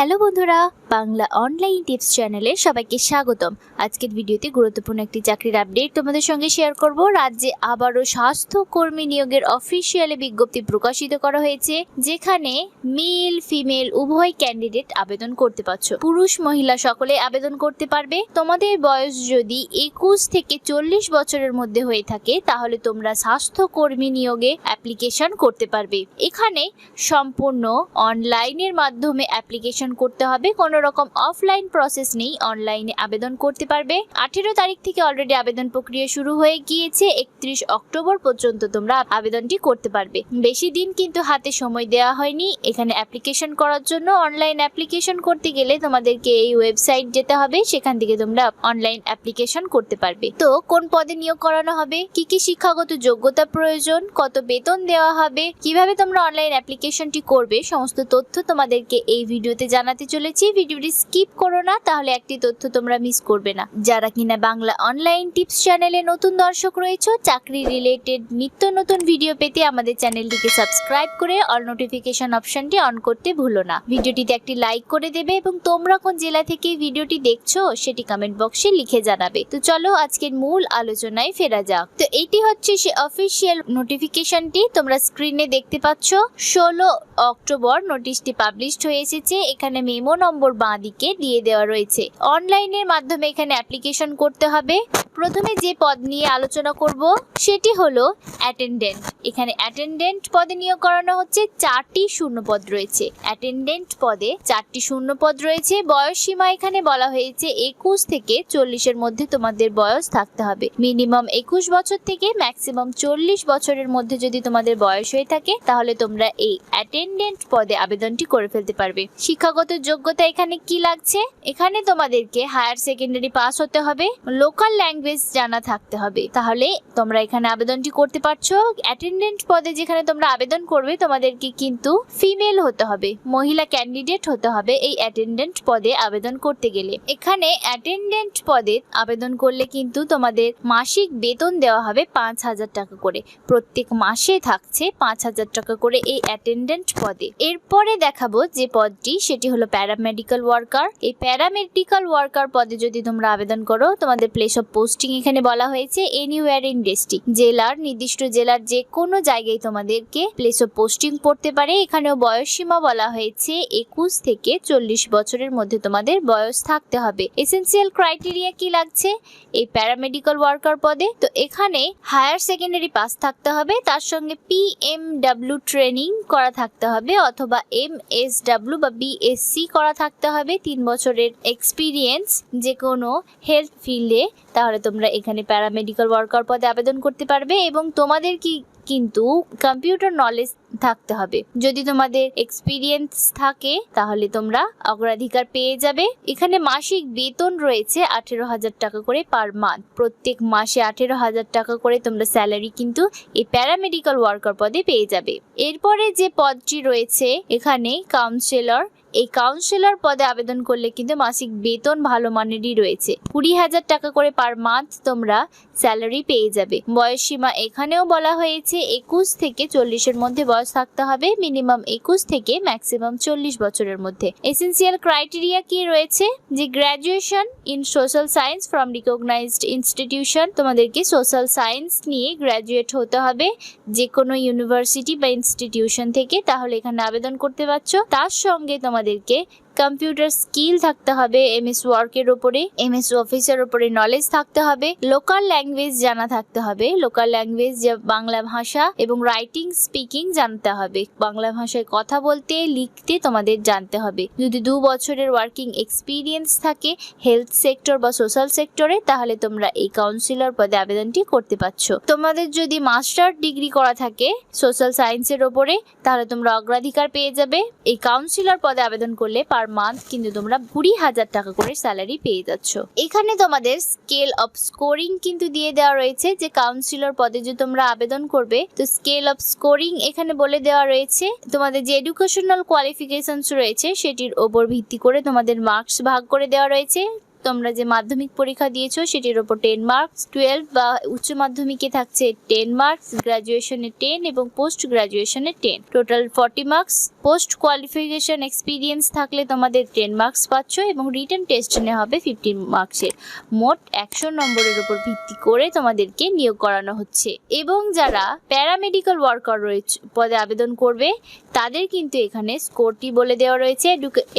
Hello বন্ধুরা, Bangla online tips চ্যানেলে সবাইকে স্বাগতম। আজকের ভিডিওতে গুরুত্বপূর্ণ একটি চাকরির আপডেট তোমাদের সঙ্গে শেয়ার করব। রাজ্যে আবারও স্বাস্থ্য কর্মী নিয়োগের অফিসিয়ালি বিজ্ঞপ্তি প্রকাশিত করা হয়েছে, যেখানে মেল ফিমেল উভয় ক্যান্ডিডেট আবেদন করতে পারছ। পুরুষ, মহিলা সকলে আবেদন করতে পারবে। তোমাদের বয়স যদি একুশ থেকে চল্লিশ বছরের মধ্যে হয়ে থাকে, তাহলে তোমরা স্বাস্থ্য কর্মী নিয়োগে অ্যাপ্লিকেশন করতে পারবে। এখানে সম্পূর্ণ অনলাইনের মাধ্যমে অ্যাপ্লিকেশন করতে হবে। কোনো রকম অফলাইন প্রসেস নেই। অনলাইনে আবেদন করতে পারবে। আঠেরো তারিখ থেকে অলরেডি আবেদন প্রক্রিয়া শুরু হয়ে গিয়েছে। একত্রিশ অক্টোবর পর্যন্ত তোমরা আবেদনটি করতে পারবে। বেশি দিন কিন্তু হাতে সময় দেওয়া হয়নি। এখানে অ্যাপ্লিকেশন করার জন্য অনলাইন অ্যাপ্লিকেশন করতে গেলে তোমাদেরকে এই ওয়েবসাইট যেতে হবে। সেখান থেকে তোমরা অনলাইন অ্যাপ্লিকেশন করতে পারবে। তো কোন পদে নিয়োগ করানো হবে? কি কি শিক্ষাগত যোগ্যতা প্রয়োজন? কত বেতন দেওয়া হবে? কীভাবে তোমরা অনলাইন অ্যাপ্লিকেশনটি করবে? সমস্ত তথ্য তোমাদেরকে এই ভিডিওতে জানাতে চলেছি, ভিডিওটি স্কিপ করো না, তাহলে একটি তথ্য তোমরা মিস করবে না। যারা কিনা বাংলা অনলাইন টিপস চ্যানেলে নতুন দর্শক রয়েছে, চাকরি রিলেটেড নিত্য নতুন ভিডিও পেতে আমাদের চ্যানেলটিকে সাবস্ক্রাইব করে অল নোটিফিকেশন অপশনটি অন করতে ভুলো না। ভিডিওটিতে একটি লাইক করে দেবে এবং তোমরা কোন জেলা থেকে ভিডিওটি দেখছ, সেটি কমেন্ট বক্সে লিখে জানাবে। তো চলো আজকের মূল আলোচনায় ফেরা যাক। তো এইটি হচ্ছে সে অফিসিয়াল নোটিফিকেশনটি তোমরা স্ক্রিনে দেখতে পাচ্ছ, ষোলো অক্টোবর নোটিশটি পাবলিশড হয়ে এসেছে। এখানে মেমো নম্বর বাঁ দিকে দিয়ে দেওয়া রয়েছে। অনলাইনের মাধ্যমে এখানে অ্যাপ্লিকেশন করতে হবে। প্রথমে যে পদ নিয়ে আলোচনা করব, সেটি হলো অ্যাটেন্ডেন্ট। এখানে অ্যাটেন্ডেন্ট পদে নিয়োগ করানো হচ্ছে, চারটি শূন্য পদ রয়েছে। অ্যাটেন্ডেন্ট পদে চারটি শূন্য পদ রয়েছে। বয়স সীমা এখানে বলা হয়েছে একুশ থেকে চল্লিশের মধ্যে তোমাদের বয়স থাকতে হবে। মিনিমাম একুশ বছর থেকে ম্যাক্সিমাম চল্লিশ বছরের মধ্যে যদি তোমাদের বয়স হয়ে থাকে, তাহলে তোমরা এই অ্যাটেন্ডেন্ট পদে আবেদনটি করে ফেলতে পারবে। শিক্ষাগত যোগ্যতা এখানে কি লাগছে? এখানে তোমাদেরকে হায়ার সেকেন্ডারি পাস হতে হবে, লোকাল ল্যাঙ্গুয়েজ জানা থাকতে হবে। তাহলে তোমরা এখানে আবেদনটি করতে পারছ। অ্যাটেন্ডেন্ট পদে যেখানে তোমরা আবেদন করবে, তোমাদেরকে কিন্তু ফিমেল হতে হবে, মহিলা ক্যান্ডিডেট হতে হবে এই অ্যাটেন্ডেন্ট পদে আবেদন করতে গেলে। এখানে অ্যাটেন্ডেন্ট পদে আবেদন করলে কিন্তু তোমাদের মাসিক বেতন দেওয়া হবে পাঁচ হাজার টাকা করে। প্রত্যেক মাসে থাকছে পাঁচ হাজার টাকা করে এই অ্যাটেন্ডেন্ট পদে। এরপরে দেখাবো যে পদটি সেটি হলো প্যারামেডিক্যাল ওয়ার্কার এই প্যারামেডিক্যাল ওয়ার্কার পদে যদি তোমরা আবেদন করো, তোমাদের প্লেস অফ পোস্টিং এখানে বলা হয়েছে এনিওয়ার ইন ডিস্ট্রিক্ট জেলার, নির্দিষ্ট জেলার যে কোনো জায়গায় তোমাদেরকে প্লেস অফ পোস্টিং পড়তে পারে। এখানেও বয়স সীমা বলা হয়েছে, একুশ থেকে চল্লিশ বছরের মধ্যে তোমাদের বয়স থাকতে হবে। এসেন্সিয়াল ক্রাইটেরিয়া কি লাগছে? এই প্যারামেডিক্যাল ওয়ার্কার পদে। তো এখানে হায়ার সেকেন্ডারি পাস থাকতে হবে, তার সঙ্গে পিএমডব্লিউ ট্রেনিং করা থাকতে হবে, অথবা এম এস ডাব্লিউ বা বিএসসি করা থাকতে হবে, তিন বছরের এক্সপিরিয়েন্স যে কোনো হেলথ ফিল্ডে তাহলে তোমরা এখানে প্যারামেডিক্যাল ওয়ার্কার পদে আবেদন করতে পারবে এবং তোমাদের কি কিন্তু কম্পিউটার নলেজ থাকতে হবে। যদি তোমাদের এক্সপিরিয়েন্স থাকে, তাহলে তোমরা অগ্রাধিকার পেয়ে যাবে। এখানে মাসিক বেতন রয়েছে আঠেরো হাজার টাকা করে পার মান্থ প্রত্যেক মাসে আঠেরো হাজার টাকা করে তোমরা স্যালারি কিন্তু এই প্যারামেডিক্যাল ওয়ার্কার পদে পেয়ে যাবে। এরপরে যে পদটি রয়েছে, এখানে কাউন্সিলর এই কাউন্সিলর পদে আবেদন করলে কিন্তু মাসিক বেতন ভালো মানেরই রয়েছে। কুড়ি হাজার টাকা করে পার মান্থ তোমরা স্যালারি পেয়ে যাবে। বয়স সীমা এখানেও বলা হয়েছে একুশ থেকে চল্লিশের মধ্যে বয়স থাকতে হবে মিনিমাম একুশ থেকে ম্যাক্সিমাম চল্লিশ বছরের মধ্যে। এসেন্সিয়াল ক্রাইটেরিয়া কি রয়েছে? যে graduation in social science from recognised institution তোমাদেরকে সোশ্যাল সায়েন্স নিয়ে গ্র্যাজুয়েট হতে হবে। যে কোনো ইউনিভার্সিটি বা ইনস্টিটিউশন থেকে তাহলে এখানে আবেদন করতে পারছ। তার সঙ্গে তোমাদেরকে কম্পিউটার স্কিল থাকতে হবে এম এস ওয়ার্কের ওপরে এম এস অফিসের ওপরে নলেজ থাকতে হবে লোকাল ল্যাঙ্গুয়েজ জানা থাকতে হবে লোকাল ল্যাঙ্গুয়েজ বাংলা ভাষা এবং রাইটিং স্পিকিং জানতে হবে। বাংলা ভাষায় কথা বলতে, লিখতে তোমাদের জানতে হবে। যদি দু বছরের ওয়ার্কিং এক্সপিরিয়েন্স থাকে হেলথ সেক্টর বা সোশ্যাল সেক্টরে তাহলে তোমরা এই কাউন্সিলর পদে আবেদনটি করতে পারছ। তোমাদের যদি মাস্টার ডিগ্রি করা থাকে সোশ্যাল সায়েন্সের ওপরে তাহলে তোমরা অগ্রাধিকার পেয়ে যাবে। এই কাউন্সিলর পদে আবেদন করলে পার মান্থ কিন্তু তোমরা কুড়ি হাজার টাকা করে স্যালারি পেয়ে যাচ্ছ। এখানে তোমাদের স্কেল অফ স্কোরিং কিন্তু দিয়ে দেওয়া রয়েছে যে কাউন্সিলর পদে যে তোমরা আবেদন করবে, তো স্কেল অফ স্কোরিং এখানে বলে দেওয়া রয়েছে। তোমাদের যে এডুকেশনাল কোয়ালিফিকেশনস রয়েছে, সেটির ওপর ভিত্তি করে তোমাদের মার্কস ভাগ করে দেওয়া রয়েছে। তোমরা যে মাধ্যমিক পরীক্ষা দিয়েছ সেটির ওপর টেন মার্কস টুয়েলভ বা উচ্চ মাধ্যমিকে থাকছে টেন মার্কস গ্রাজুয়েশনে টেন এবং post গ্রাজুয়েশনে ten total forty marks post qualification experience থাকলে তোমাদের টেন মার্কস পাচ্ছ এবং রিটার্ন টেস্ট নেওয়া হবে ফিফটিন মার্কসের মোট একশো নম্বরের উপর ভিত্তি করে তোমাদেরকে নিয়োগ করানো হচ্ছে। এবং যারা প্যারামেডিক্যাল ওয়ার্কার রয়েছে পদে আবেদন করবে, তাদের কিন্তু এখানে স্কোরটি বলে দেওয়া রয়েছে।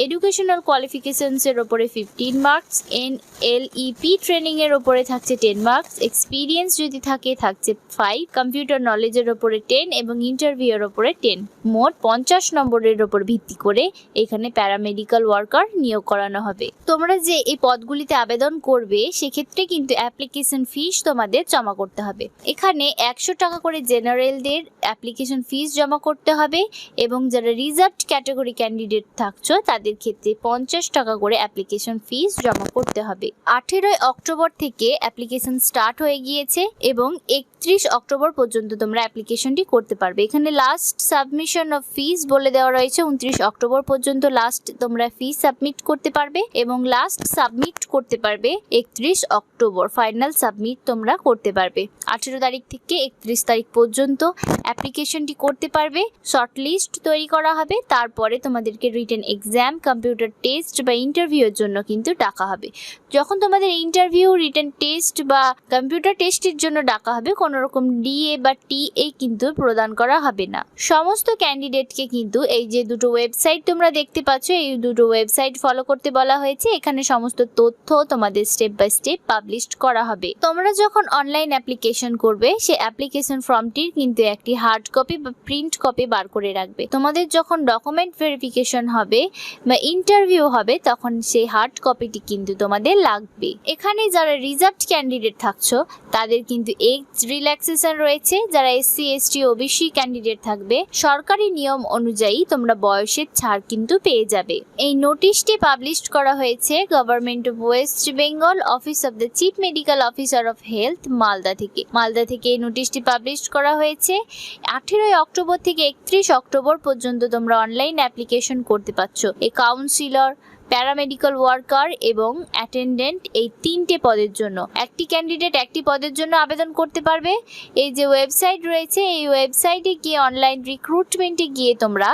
এডুকেশনাল কোয়ালিফিকেশনসের ওপরে fifteen marks N L E P ট্রেনিংয়ের ওপরে থাকছে টেন মার্কস এক্সপিরিয়েন্স যদি থাকে, থাকছে ফাইভ কম্পিউটার নলেজের ওপরে টেন এবং ইন্টারভিউয়ের ওপরে টেন মোট পঞ্চাশ নম্বরের ওপর ভিত্তি করে এখানে প্যারামেডিক্যাল ওয়ার্কার নিয়োগ করানো হবে। তোমরা যে এই পদগুলিতে আবেদন করবে, সেক্ষেত্রে কিন্তু অ্যাপ্লিকেশন ফিস তোমাদের জমা করতে হবে। এখানে একশো টাকা করে জেনারেলদের অ্যাপ্লিকেশন ফিস জমা করতে হবে এবং যারা রিজার্ভড ক্যাটাগরি ক্যান্ডিডেট থাকছো, তাদের ক্ষেত্রে পঞ্চাশ টাকা করে অ্যাপ্লিকেশন ফিস জমা করতে হবে। আঠেরোই অক্টোবর থেকে অ্যাপ্লিকেশন স্টার্ট হয়ে গিয়েছে এবং একত্রিশ অক্টোবর পর্যন্ত তোমরা অ্যাপ্লিকেশনটি করতে পারবে। এখানে লাস্ট সাবমিশন অফ ফিস বলে দেওয়া রয়েছে। উনত্রিশ অক্টোবর পর্যন্ত লাস্ট তোমরা ফি সাবমিট করতে পারবে এবং লাস্ট সাবমিট করতে পারবে একত্রিশ অক্টোবর। ফাইনাল সাবমিট তোমরা করতে পারবে। আঠেরো তারিখ থেকে একত্রিশ তারিখ পর্যন্ত অ্যাপ্লিকেশনটি করতে পারবে। শর্ট লিস্ট তৈরি করা হবে। তারপরে তোমাদেরকে রিটেন এক্সাম কম্পিউটার টেস্ট বা ইন্টারভিউর জন্য কিন্তু ডাকা হবে। যখন তোমাদের ইন্টারভিউ রিটার্ন টেস্ট বা কম্পিউটার টেস্টের জন্য ডাকা হবে কোনো রকম ডিএ বা টিএ কিন্তু প্রদান করা হবে না। সমস্ত ক্যান্ডিডেটকে কিন্তু এই যে দুটো ওয়েবসাইট তোমরা দেখতে পাচ্ছ, এই দুটো ওয়েবসাইট ফলো করতে বলা হয়েছে। এখানে সমস্ত তথ্য তোমাদের স্টেপ বাই স্টেপ পাবলিশ করা হবে। তোমরা যখন অনলাইন অ্যাপ্লিকেশন করবে সে অ্যাপ্লিকেশন ফর্মটির কিন্তু একটি হার্ড কপি বা প্রিন্ট কপি বার করে রাখবে। তোমাদের যখন ডকুমেন্ট ভেরিফিকেশন হবে বা ইন্টারভিউ হবে, তখন সেই হার্ড কপিটি কিন্তু তোমাদের লাগবে। এখানে যারা রিজার্ভড ক্যান্ডিডেট থাকছো, তাদের কিন্তু এজ রিল্যাক্সেশন রয়েছে। যারা এসসি এসটি ওবিসি ক্যান্ডিডেট থাকবে, সরকারি নিয়ম অনুযায়ী তোমরা বয়সের ছাড় কিন্তু পেয়ে যাবে। এই নোটিশটি পাবলিশ করা হয়েছে government of west Bengal office of the chief medical officer of health Malda থেকে। মালদা থেকে এই নোটিশটি পাবলিশ করা হয়েছে। আঠেরোই অক্টোবর থেকে একত্রিশ অক্টোবর পর্যন্ত তোমরা অনলাইন অ্যাপ্লিকেশন করতে পারছ। এই কাউন্সিলর প্যারামেডিক্যাল ওয়ার্কার এবং অ্যাটেন্ডেন্ট এই তিনটে পদের জন্য। একটি ক্যান্ডিডেট একটি পদের জন্য আবেদন করতে পারবে। এই যে ওয়েবসাইট রয়েছে, এই ওয়েবসাইটে গিয়ে অনলাইন রিক্রুটমেন্টে গিয়ে তোমরা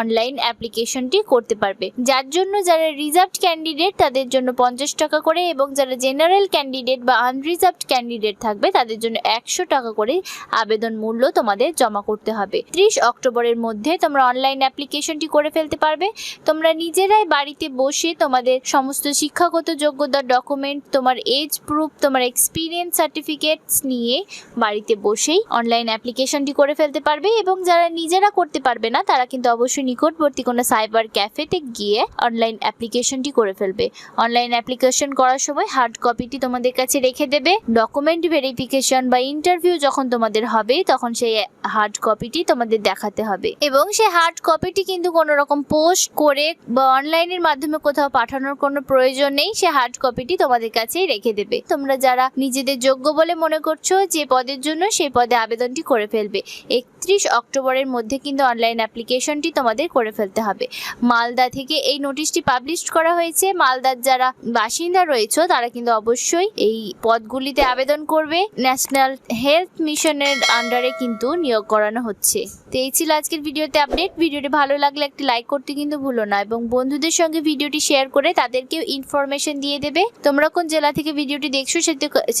অনলাইন অ্যাপ্লিকেশনটি করতে পারবে। যার জন্য যারা রিজার্ভড ক্যান্ডিডেট তাদের জন্য পঞ্চাশ টাকা করে এবং যারা জেনারেল ক্যান্ডিডেট বা আনরিজার্ভড ক্যান্ডিডেট থাকবে তাদের জন্য একশো টাকা করে আবেদন মূল্য তোমাদের জমা করতে হবে। ত্রিশ অক্টোবরের মধ্যে তোমরা অনলাইন অ্যাপ্লিকেশনটি করে ফেলতে পারবে। তোমরা নিজেরাই বাড়িতে বসে তোমাদের সমস্ত শিক্ষাগত যোগ্যতার ডকুমেন্ট তোমার এজ প্রুফ তোমার এক্সপিরিয়েন্স সার্টিফিকেটস নিয়ে বাড়িতে বসেই অনলাইন অ্যাপ্লিকেশনটি করে ফেলতে পারবে এবং যারা নিজেরা করতে পারবে না, তারা কিন্তু অবশ্যই নিকটবর্তী কোনো সাইবার ক্যাফেতে গিয়ে অনলাইন অ্যাপ্লিকেশনটি করে ফেলবে। অনলাইন অ্যাপ্লিকেশন করার সময় হার্ড কপিটি তোমাদের কাছে রেখে দেবে। ডকুমেন্ট ভেরিফিকেশন বা ইন্টারভিউ যখন তোমাদের হবে, তখন সেই হার্ড কপিটি তোমাদের দেখাতে হবে। এবং সেই হার্ড কপিটি কিন্তু কোনো রকম পোস্ট করে বা অনলাইনের মাধ্যমে কোথাও পাঠানোর কোনো প্রয়োজন নেই, সে হার্ড কপিটি তোমাদের কাছেই রেখে দেবে। তোমরা যারা নিজেদের যোগ্য বলে মনে করছ, যে পদের জন্য সেই পদে আবেদনটি করে ফেলবে। একত্রিশ অক্টোবরের মধ্যে কিন্তু অনলাইন অ্যাপ্লিকেশনটি তোমাদের করে ফেলতে হবে। মালদা থেকে এই নোটিশটি পাবলিশ করা হয়েছে। মালদার যারা বাসিন্দা রয়েছে, তারা কিন্তু অবশ্যই এই পদগুলিতে আবেদন করবে। ন্যাশনাল হেলথ মিশনের আন্ডারে কিন্তু নিয়োগ করানো হচ্ছে। তো এই ছিল আজকের ভিডিওতে আপডেট ভিডিওটি ভালো লাগলে একটি লাইক করতে কিন্তু ভুলো না। এবং বন্ধুদের সঙ্গে ভিডিওটি শেয়ার করে তাদেরকেও ইনফরমেশন দিয়ে দেবে। তোমরা কোন জেলা থেকে ভিডিওটি দেখছ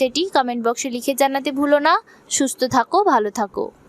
সেটি কমেন্ট বক্সে লিখে জানাতে ভুলো না। সুস্থ থাকো, ভালো থাকো।